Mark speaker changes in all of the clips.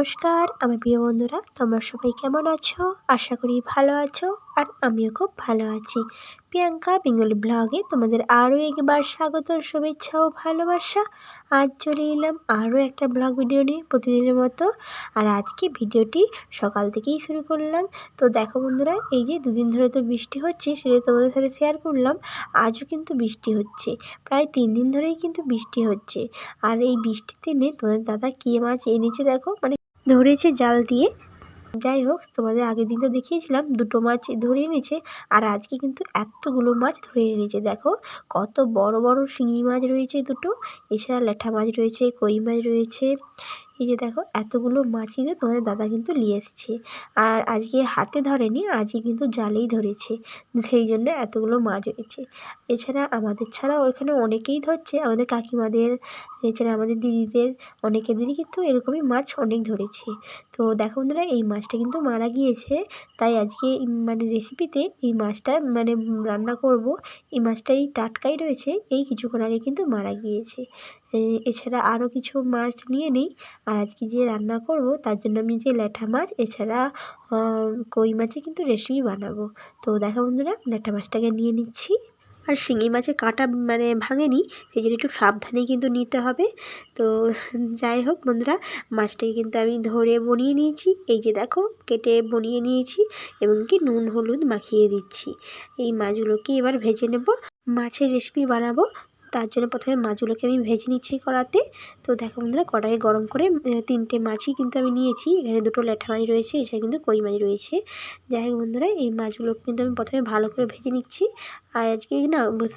Speaker 1: নমস্কার আমি প্রিয় বন্ধুরা, তোমরা সবাই কেমন আছো? আশা করি ভালো আছো, আর আমিও খুব ভালো আছি। প্রিয়াঙ্কা বেঙ্গলি ব্লগে তোমাদের আরও একবার স্বাগত, শুভেচ্ছা ও ভালোবাসা। আজ চলে এলাম আরও একটা ব্লগ ভিডিও নিয়ে প্রতিদিনের মতো। আর আজকে ভিডিওটি সকাল থেকেই শুরু করলাম। তো দেখো বন্ধুরা, এই যে দুদিন ধরে তো বৃষ্টি হচ্ছে, সেটা তোমাদের সাথে শেয়ার করলাম। আজও কিন্তু বৃষ্টি হচ্ছে, প্রায় তিন দিন ধরেই কিন্তু বৃষ্টি হচ্ছে। আর এই বৃষ্টির দিনে তোমাদের দাদা কী মাছ এনেছে দেখো? মানে ধরেছে জাল দিয়ে। যাই হোক তোমাদের আগের দিন তো দেখিয়েছিলাম, দুটো মাছ ধরে এনেছে, আর আজকে কিন্তু এতগুলো মাছ ধরে এনেছে। দেখো, কত বড় বড় শিঙি মাছ রয়েছে দুটো, এছাড়া ল্যাঠা মাছ রয়েছে, কই মাছ রয়েছে। এই যে দেখো, এতগুলো মাছ কিন্তু তোমাদের দাদা কিন্তু নিয়ে এসছে। আর আজকে হাতে ধরেনি, আজকে কিন্তু জালেই ধরেছে, সেই জন্য এতগুলো মাছ হয়েছে এছাড়া আমাদের ছাড়াও এখানে অনেকেই ধরছে, আমাদের কাকিমাদের এছাড়া আমাদের দিদিদের অনেকেদেরই কিন্তু এরকমই মাছ অনেক ধরেছে। তো দেখো বন্ধুরা, এই মাছটা কিন্তু মারা গিয়েছে। তাই আজকে মানে রেসিপিতে এই মাছটা মানে রান্না করব। এই মাছটাই টাটকাই রয়েছে, এই কিছুক্ষণ আগে কিন্তু মারা গিয়েছে। এছাড়া আরও কিছু মাছ নিয়ে নিই। আর আজকে যে রান্না করব, তার জন্য আমি যে ল্যাঠা মাছ, এছাড়া কই মাছে কিন্তু রেসিপি বানাবো। তো দেখো বন্ধুরা, ল্যাঠা মাছটাকে নিয়ে নিচ্ছি। আর শিঙি মাছে কাঁটা মানে ভাঙেনি, সেই জন্য একটু সাবধানে কিন্তু নিতে হবে। তো যাই হোক বন্ধুরা, মাছটাকে কিন্তু আমি ধরে বনিয়ে নিয়েছি। এই যে দেখো, কেটে বনিয়ে নিয়েছি এবং কি নুন, হলুদ মাখিয়ে দিচ্ছি। এই মাছগুলোকে এবার ভেজে নেব, মাছের রেসিপি বানাবো। তার জন্য প্রথমে মাছগুলোকে আমি ভেজে নিচ্ছি কড়াতে। তো দেখো বন্ধুরা, কড়াইয়ে গরম করে তিনটে মাছই কিন্তু আমি নিয়েছি। এখানে দুটো ল্যাঠা মাছ রয়েছে, এছাড়া কিন্তু কই মাছ রয়েছে। যাই হোক বন্ধুরা, এই মাছগুলো কিন্তু আমি প্রথমে ভালো করে ভেজে নিচ্ছি। আর আজকে না বেশ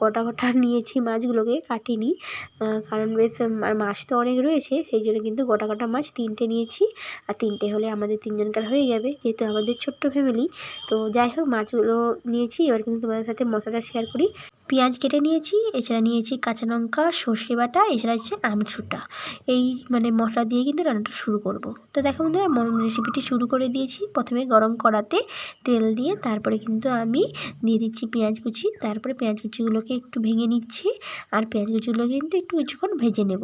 Speaker 1: গোটা গোটা নিয়েছি মাছগুলোকে, কাটিনি। কারণ বেশ মাছ তো অনেক রয়েছে, সেই জন্য কিন্তু গোটা গোটা মাছ তিনটে নিয়েছি। আর তিনটে হলে আমাদের তিনজনকার হয়ে যাবে, যেহেতু আমাদের ছোট্ট ফ্যামিলি তো যাই হোক, মাছগুলো নিয়েছি, এবার কিন্তু তোমাদের সাথে মশলাটা শেয়ার করি। পেঁয়াজ কেটে নিয়েছি, এছাড়া নিয়েছি কাঁচা লঙ্কা, সর্ষে বাটা, এছাড়া হচ্ছে আমছুটা এই মানে মশলা দিয়ে কিন্তু রান্নাটা শুরু করব। তো দেখো বন্ধুরা রেসিপিটি শুরু করে দিয়েছি। প্রথমে গরম কড়াতে তেল দিয়ে তারপরে কিন্তু আমি দিয়ে দিচ্ছি পেঁয়াজ কুচি। তারপরে পেঁয়াজ কুচিগুলোকে একটু ভেঙে নিচ্ছি আর পেঁয়াজ কুচিগুলোকে কিন্তু একটু কিছুক্ষণ ভেজে নেব।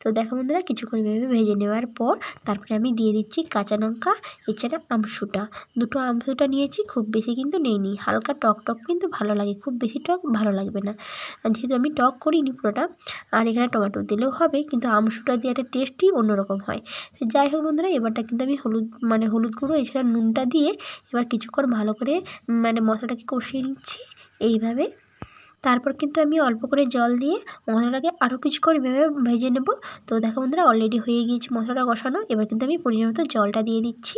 Speaker 1: তো দেখো বন্ধুরা, কিছুক্ষণ ভেবে ভেজে নেওয়ার পর তারপরে আমি দিয়ে দিচ্ছি কাঁচা লঙ্কা, এছাড়া আমসুটা দুটো আমসুটা নিয়েছি, খুব বেশি কিন্তু নেইনি। হালকা টক টক কিন্তু ভালো লাগে, খুব বেশি টক ভালো লাগবে না। যেহেতু আমি টক করিনি পুরোটা, আর এখানে টমেটো দিলেও হবে, কিন্তু আমসুটা দিয়ে একটা টেস্টই অন্যরকম হয়। যাই হোক বন্ধুরা, এবারটা কিন্তু আমি হলুদ মানে হলুদ গুঁড়ো, এছাড়া নুনটা দিয়ে এবার কিছুক্ষণ ভালো করে মানে মশলাটাকে কষিয়ে নিচ্ছি। এইভাবে তারপর কিন্তু আমি অল্প করে জল দিয়ে মশলাটাকে আরও কিছুক্ষণ ভেবে ভেজে নেব। তো দেখো বন্ধুরা অলরেডি হয়ে গিয়েছে মশলাটা কষানো। এবার কিন্তু আমি পরিমাণ মতো জলটা দিয়ে দিচ্ছি।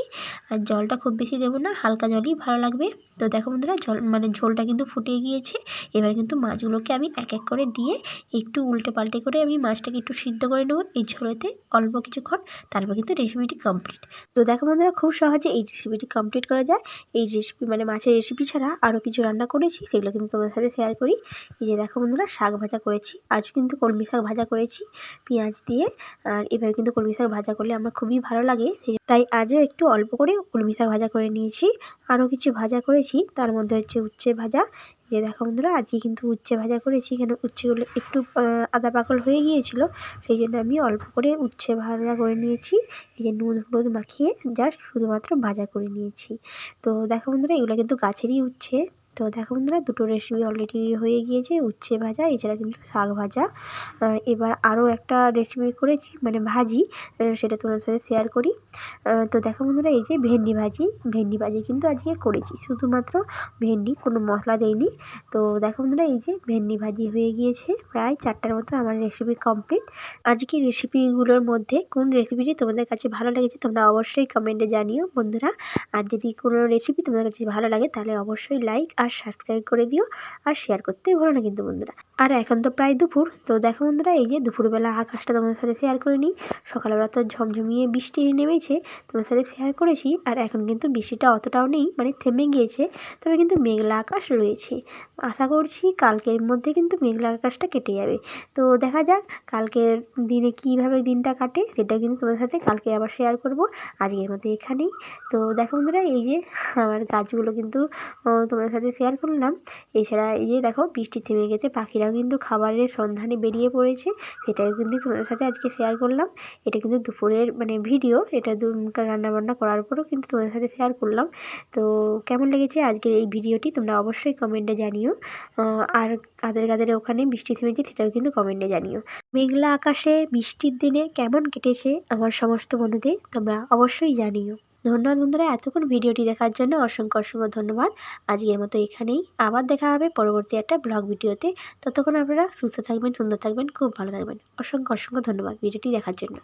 Speaker 1: আর জলটা খুব বেশি দেবো না, হালকা জলই ভালো লাগবে। তো দেখো বন্ধুরা, জল মানে ঝোলটা কিন্তু ফুটিয়ে গিয়েছে। এবার কিন্তু মাছগুলোকে আমি এক এক করে দিয়ে একটু উল্টে পাল্টে করে আমি মাছটাকে একটু সিদ্ধ করে নেব এই ঝোলেতে অল্প কিছুক্ষণ। তারপর কিন্তু রেসিপিটি কমপ্লিট তো দেখো বন্ধুরা, খুব সহজে এই রেসিপিটি কমপ্লিট করা যায়। এই রেসিপি মানে মাছের রেসিপি ছাড়া আরও কিছু রান্না করেছি, সেগুলো কিন্তু তোমার সাথে শেয়ার করি। এই যে দেখো বন্ধুরা, শাক ভাজা করেছি। আজও কিন্তু কলমি শাক ভাজা করেছি। পেঁয়াজ দিয়ে, আর এবার কিন্তু কলমি শাক ভাজা করলে আমার খুবই ভালো লাগে। তাই আজও একটু অল্প করে কলমি শাক ভাজা করে নিয়েছি। আরও কিছু ভাজা করেছি, তার মধ্যে হচ্ছে উচ্ছে ভাজা। যে দেখো বন্ধুরা, আজকে কিন্তু উচ্ছে ভাজা করেছি। কেন উচ্ছেগুলো একটু আদা পাকল হয়ে গিয়েছিল, সেই জন্য আমি অল্প করে উচ্ছে ভাজা করে নিয়েছি। এই যে নুন হলুদ মাখিয়ে জাস্ট শুধুমাত্র ভাজা করে নিয়েছি। তো দেখো বন্ধুরা, এগুলো কিন্তু গাছেরই উচ্ছে। তো দেখো বন্ধুরা, দুটো রেসিপি অলরেডি হয়ে গিয়েছে, উচ্ছে ভাজা, এছাড়া কিন্তু শাক ভাজা। এবার আরও একটা রেসিপি করেছি মানে ভাজি সেটা তোমার সাথে শেয়ার করি। তো দেখো বন্ধুরা, এই যে ভেন্ডি ভাজি ভেন্ডি ভাজি কিন্তু আজকে করেছি। শুধুমাত্র ভেন্ডি, কোনো মশলা দেয়নি তো দেখো বন্ধুরা, এই যে ভেন্ডি ভাজি হয়ে গিয়েছে, প্রায় চারটার মতো আমার রেসিপি কমপ্লিট আজকে রেসিপিগুলোর মধ্যে কোন রেসিপিটি তোমাদের কাছে ভালো লেগেছে, তোমরা অবশ্যই কমেন্টে জানিও বন্ধুরা। আর যদি কোনো রেসিপি তোমাদের কাছে ভালো লাগে, তাহলে অবশ্যই লাইক আর সাবস্ক্রাইব করে দিও আর শেয়ার করতে ভুলো না কিন্তু বন্ধুরা। আর এখন তো প্রায় দুপুর, তো দেখো বন্ধুরা, এই যে দুপুরবেলা আকাশটা তোমাদের সাথে শেয়ার করে নিই। সকালবেলা তো ঝমঝমিয়ে বৃষ্টি নেমেছে তোমার সাথে শেয়ার করেছি। আর এখন কিন্তু বৃষ্টিটা অতটাও নেই মানে থেমে গিয়েছে, তবে কিন্তু মেঘলা আকাশ রয়েছে। আশা করছি কালকের মধ্যে কিন্তু মেঘলা আকাশটা কেটে যাবে। তো দেখা যাক কালকের দিনে কীভাবে দিনটা কাটে সেটা কিন্তু তোমাদের সাথে কালকে আবার শেয়ার করব। আজকের মতো এখানেই। তো দেখো বন্ধুরা, এই যে আমার গাছগুলো কিন্তু তোমাদের সাথে শেয়ার করলাম। এছাড়া এই যে দেখো, বৃষ্টি থেমে গেছে, পাখিরাও কিন্তু খাবারের সন্ধানে বেরিয়ে পড়েছে। সেটাও কিন্তু তোমাদের সাথে আজকে শেয়ার করলাম। এটা কিন্তু দুপুরের মানে ভিডিও, এটা রান্নাবান্না করার পরও কিন্তু তোমাদের সাথে শেয়ার করলাম। তো কেমন লেগেছে আজকের এই ভিডিওটি, তোমরা অবশ্যই কমেন্টে জানিও। আর কাদের কাদের ওখানে বৃষ্টি থেমেছে সেটাও কিন্তু কমেন্টে জানিও। মেঘলা আকাশে বৃষ্টির দিনে কেমন কেটেছে আমার সমস্ত বন্ধুদের তোমরা অবশ্যই জানিও। ধন্যবাদ বন্ধুরা এতক্ষণ ভিডিওটি দেখার জন্য অসংখ্য অসংখ্য ধন্যবাদ। আজকের মতো এখানেই। আবার দেখা হবে পরবর্তী একটা ব্লগ ভিডিওতে। ততক্ষণ আপনারা সুস্থ থাকবেন, সুন্দর থাকবেন, খুব ভালো থাকবেন। অসংখ্য অসংখ্য ধন্যবাদ ভিডিওটি দেখার জন্য।